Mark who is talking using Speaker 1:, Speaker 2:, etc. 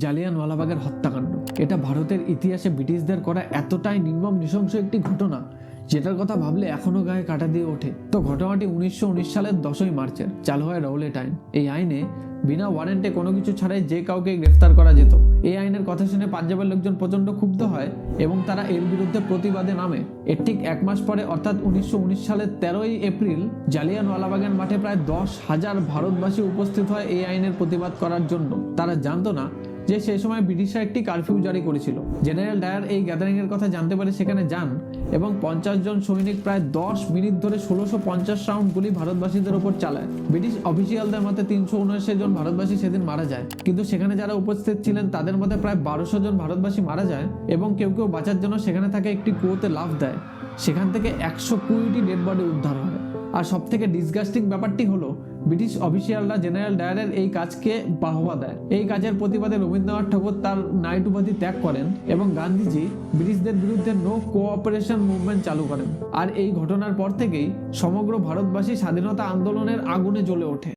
Speaker 1: জালিয়ানওয়ালাবাগের হত্যাকাণ্ড। এটা ভারতের ইতিহাসে ব্রিটিশদের করা এতটাই নির্মম নৃশংস একটি ঘটনা, যেটার কথা ভাবলে এখনও গায়ে কাটা দিয়ে ওঠে। তো ঘটনাটি উনিশশো উনিশ সালের দশই মার্চের, চালু হয় রৌলেট আইন এই আইনে বিনা ওয়ারেন্টে কোনো কিছু ছাড়াই যে কাউকে গ্রেফতার করা যেত। এই আইনের কথা শুনে পাঞ্জাবের লোকজন প্রচণ্ড ক্ষুব্ধ হয় এবং তারা এর বিরুদ্ধে প্রতিবাদে নামে। এর ঠিক এক মাস পরে, অর্থাৎ উনিশশো উনিশ সালের তেরোই এপ্রিল, জালিয়ানওয়ালাবাগের মাঠে প্রায় দশ হাজার ভারতবাসী উপস্থিত হয় এই আইনের প্রতিবাদ করার জন্য। তারা জানতো না যে সেই সময় ব্রিটিশরা একটি কারফিউ জারি করেছিল। জেনারেল ডায়ার এই গ্যাদারিং এর কথা জানতে পারে সেখানে যান এবং পঞ্চাশ জন সৈনিক প্রায় দশ মিনিট ধরে ষোলোশো পঞ্চাশ রাউন্ড গুলি ভারতবাসীদের উপর চালায়। ব্রিটিশ অফিসিয়ালদের মতে তিনশো উনআশি জন ভারতবাসী সেদিন মারা যায়। কিন্তু সেখানে যারা উপস্থিত ছিলেন তাদের মধ্যে প্রায় বারোশো জন ভারতবাসী মারা যায় এবং কেউ কেউ বাঁচার জন্য সেখানে থাকে একটি কুয়োতে লাফ দেয়। সেখান থেকে একশো কুড়িটি ডেড বডি উদ্ধার হয়। আর সব থেকে ডিসগাস্টিং ব্যাপারটি হলো ব্রিটিশ অফিসিয়ালরা জেনারেল ডায়ারের এই কাজকে বাহবা দেয়। এই কাজের প্রতিবাদে রবীন্দ্রনাথ ঠাকুর তার নাইট উপাধি ত্যাগ করেন এবং গান্ধীজি ব্রিটিশদের বিরুদ্ধে নো কোঅপারেশন মুভমেন্ট চালু করেন। আর এই ঘটনার পর থেকেই সমগ্র ভারতবাসী স্বাধীনতা আন্দোলনের আগুনে জ্বলে ওঠে।